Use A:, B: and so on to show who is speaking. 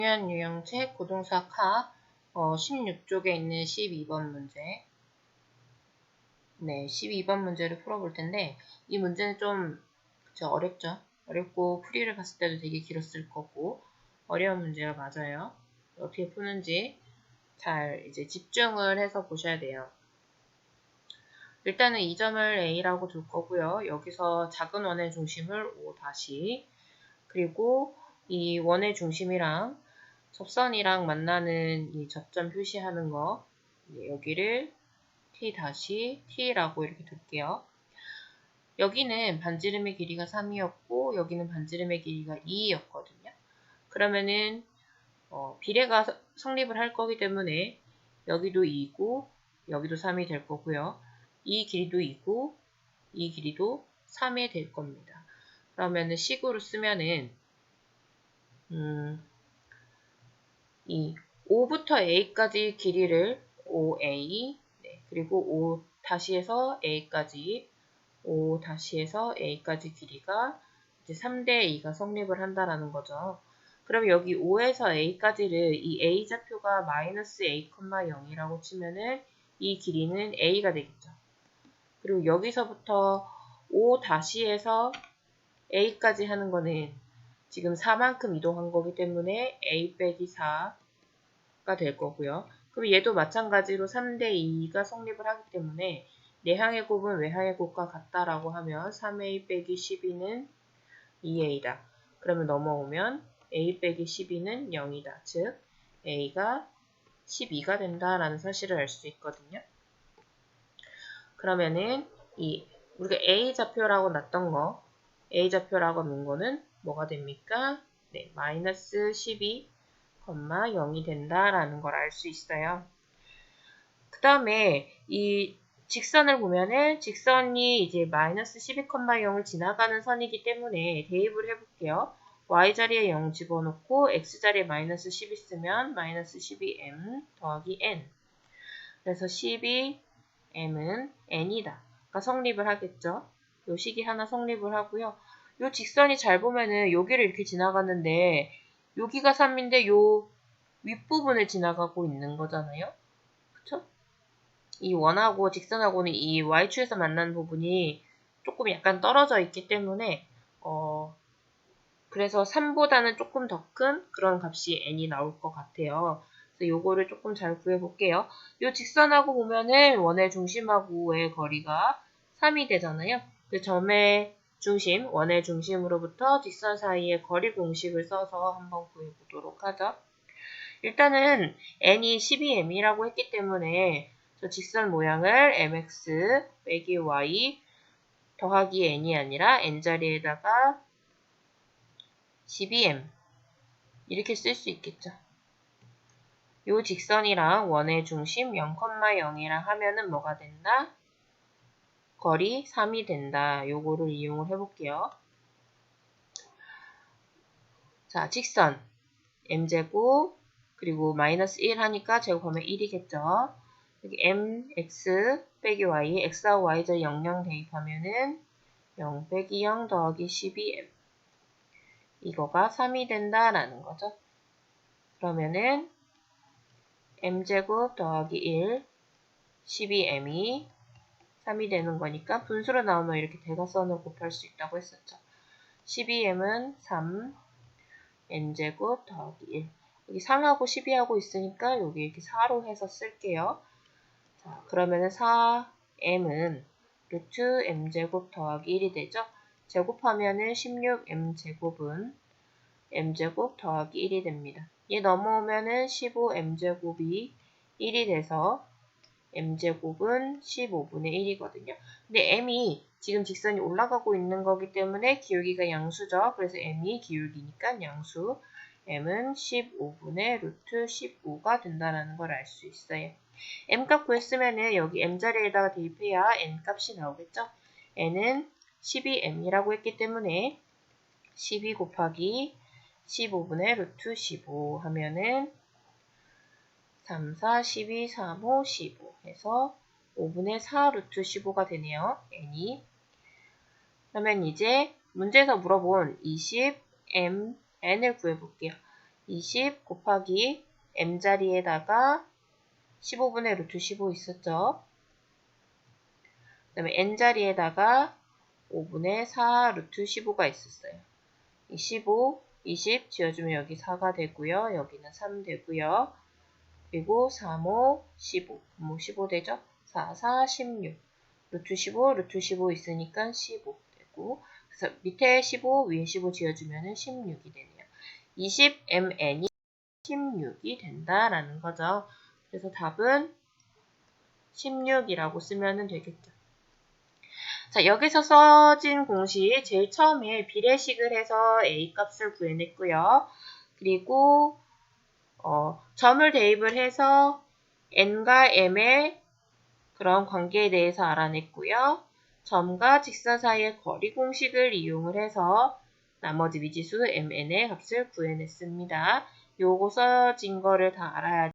A: 중요한 유형책 고동사 카 어, 16쪽에 있는 12번 문제 네, 12번 문제를 풀어볼 텐데 이 문제는 좀 그쵸, 어렵죠? 어렵고 풀이를 봤을 때도 되게 길었을 거고 어려운 문제가 맞아요. 어떻게 푸는지 잘 이제 집중을 해서 보셔야 돼요. 일단은 이 점을 A라고 둘 거고요. 여기서 작은 원의 중심을 O 다시 그리고 이 원의 중심이랑 접선이랑 만나는 이 접점 표시하는 거 여기를 t 다시 t라고 이렇게 둘게요. 여기는 반지름의 길이가 3이었고 여기는 반지름의 길이가 2였거든요. 그러면은 어, 비례가 성립을 할 거기 때문에 여기도 2고 여기도 3이 될 거고요. 이 길이도 2고 이 길이도 3이 될 겁니다. 그러면은 식으로 쓰면은 음, 이 5부터 a까지 길이를 5a 네, 그리고 5 다시 해서 a까지 5 다시 해서 a까지 길이가 이제 3대 2가 성립을 한다라는 거죠. 그럼 여기 5에서 a까지를 이 a 좌표가 마이너스 a, 0이라고 치면은 이 길이는 a가 되겠죠. 그리고 여기서부터 5 다시 해서 a까지 하는 거는 지금 4만큼 이동한 거기 때문에 a 빼기 4가 될 거고요. 그럼 얘도 마찬가지로 3대 2가 성립을 하기 때문에 내항의 곱은 외항의 곱과 같다라고 하면 3a 빼기 12는 2a다. 그러면 넘어오면 a 빼기 12는 0이다. 즉 a가 12가 된다라는 사실을 알 수 있거든요. 그러면은 이 우리가 a 좌표라고 놨던 거 a 좌표라고 놓은 거는 뭐가 됩니까? 네, 마이너스 12, 0이 된다라는 걸 알 수 있어요. 그 다음에 이 직선을 보면은 직선이 이제 마이너스 12,0을 지나가는 선이기 때문에 대입을 해볼게요. y자리에 0 집어넣고 x자리에 마이너스 10 있으면 마이너스 12m 더하기 n 그래서 12m은 n이다. 그러니까 성립을 하겠죠. 요 식이 하나 성립을 하고요. 요 직선이 잘 보면은 여기를 이렇게 지나가는데 여기가 3인데 요 윗부분을 지나가고 있는 거잖아요. 그쵸? 이 원하고 직선하고는 이 y축에서 만나는 부분이 조금 약간 떨어져 있기 때문에 어 그래서 3보다는 조금 더 큰 그런 값이 n이 나올 것 같아요. 그래서 요거를 조금 잘 구해볼게요. 요 직선하고 보면은 원의 중심하고의 거리가 3이 되잖아요. 그 점의 중심, 원의 중심으로부터 직선 사이의 거리 공식을 써서 한번 구해보도록 하죠. 일단은 n이 12m이라고 했기 때문에 저 직선 모양을 mx 빼기 y 더하기 n이 아니라 n자리에다가 12m 이렇게 쓸 수 있겠죠. 요 직선이랑 원의 중심 0,0이랑 하면은 뭐가 된다? 거리 3이 된다. 요거를 이용을 해볼게요. 자, 직선 m제곱 그리고 마이너스 1 하니까 제곱하면 1이겠죠. 여기 mx 빼기 y, x하고 y자 00 대입하면은 0 빼기 0 더하기 12m 이거가 3이 된다라는 거죠. 그러면은 m제곱 더하기 1 12m이 3이 되는 거니까 분수로 나오면 이렇게 대각선을 곱할 수 있다고 했었죠. 12m은 3, n제곱 더하기 1. 여기 3하고 12하고 있으니까 여기 이렇게 4로 해서 쓸게요. 자, 그러면은 4m은 루트 m제곱 더하기 1이 되죠. 제곱하면은 16m제곱은 m제곱 더하기 1이 됩니다. 얘 넘어오면은 15m제곱이 1이 돼서 m제곱은 15분의 1이거든요. 근데 m이 지금 직선이 올라가고 있는 거기 때문에 기울기가 양수죠. 그래서 m이 기울기니까 양수. m은 15분의 루트 15가 된다는 걸 알 수 있어요. m값 구했으면 여기 m자리에다가 대입해야 n값이 나오겠죠. n은 12m이라고 했기 때문에 12 곱하기 15분의 루트 15 하면은 3, 4, 12, 3, 5, 15 해서 5분의 4 루트 15가 되네요. n이. 그러면 이제 문제에서 물어본 20, m, n을 구해볼게요. 20 곱하기 m자리에다가 15분의 루트 15 있었죠. 그 다음에 n자리에다가 5분의 4 루트 15가 있었어요. 이 15, 20 지어주면 여기 4가 되고요. 여기는 3 되고요. 그리고 3, 5, 15. 뭐 15 되죠? 4, 4, 16. 루트 15, 루트 15 있으니까 15 되고 그래서 밑에 15, 위에 15 지어주면 16이 되네요. 20mn이 16이 된다라는 거죠. 그래서 답은 16이라고 쓰면 되겠죠. 자, 여기서 써진 공식 제일 처음에 비례식을 해서 a 값을 구해냈고요. 그리고 어, 점을 대입을 해서 n과 m의 그런 관계에 대해서 알아냈고요. 점과 직선 사이의 거리 공식을 이용을 해서 나머지 미지수 mn의 값을 구해냈습니다. 요거 써진 거를 다 알아야